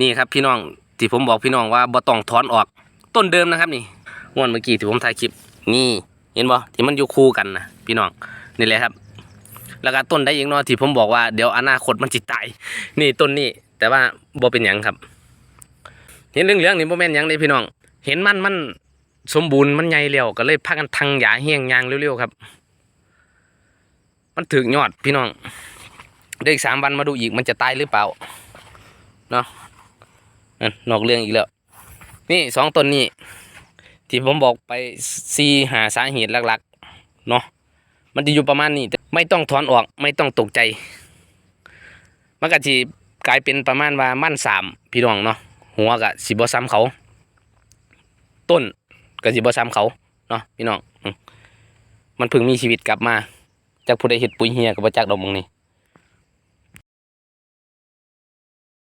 นี่ครับพี่น้องที่ผมบอกพี่น้องว่าบ่ต้องถอนออกต้นเดิมนะครับ นี่งวดเมื่อกี้ที่ผมถ่ายคลิปนี่เห็นบ่ที่มันอยู่คู่กันนะพี่น้องนี่แหละครับ แล้วก็ต้นได้อีกเนาะที่ผมบอกว่าเดี๋ยวอนาคตมันจิตาย นี่ต้นนี้แต่ว่าบ่เป็นหยังครับ เห็นเรื่องเรื่องนี่บ่แม่นหยังเลยพี่น้อง เห็นมันมันสมบูรณ์มันใหญ่แล้วก็เลยพากันทังหยาเฮียงยางเร็วๆครับ มันถึงยอดพี่น้องเดี๋ยวอีกสามวันมาดูอีกมันจะตายหรือเปล่าเนาะ นอกเรื่องอีกแล้ว นี่สองต้นนี้ที่ผมบอกไปซีหาสาเหตุหลักๆเนาะมันจะอยู่ประมาณนี้แต่ไม่ต้องถอนออกไม่ต้องตกใจมันก็จะกลายเป็นประมาณว่ามั่นสามพี่น้องเนาะหัวกับสิบซ้ำเขา ต้นกับสิบซ้ำเขาเนาะพี่น้องมันเพิ่งมีชีวิตกลับมา จากผู้ใดเห็ดปุ๋ยเฮียกับประจักดอกมงนี่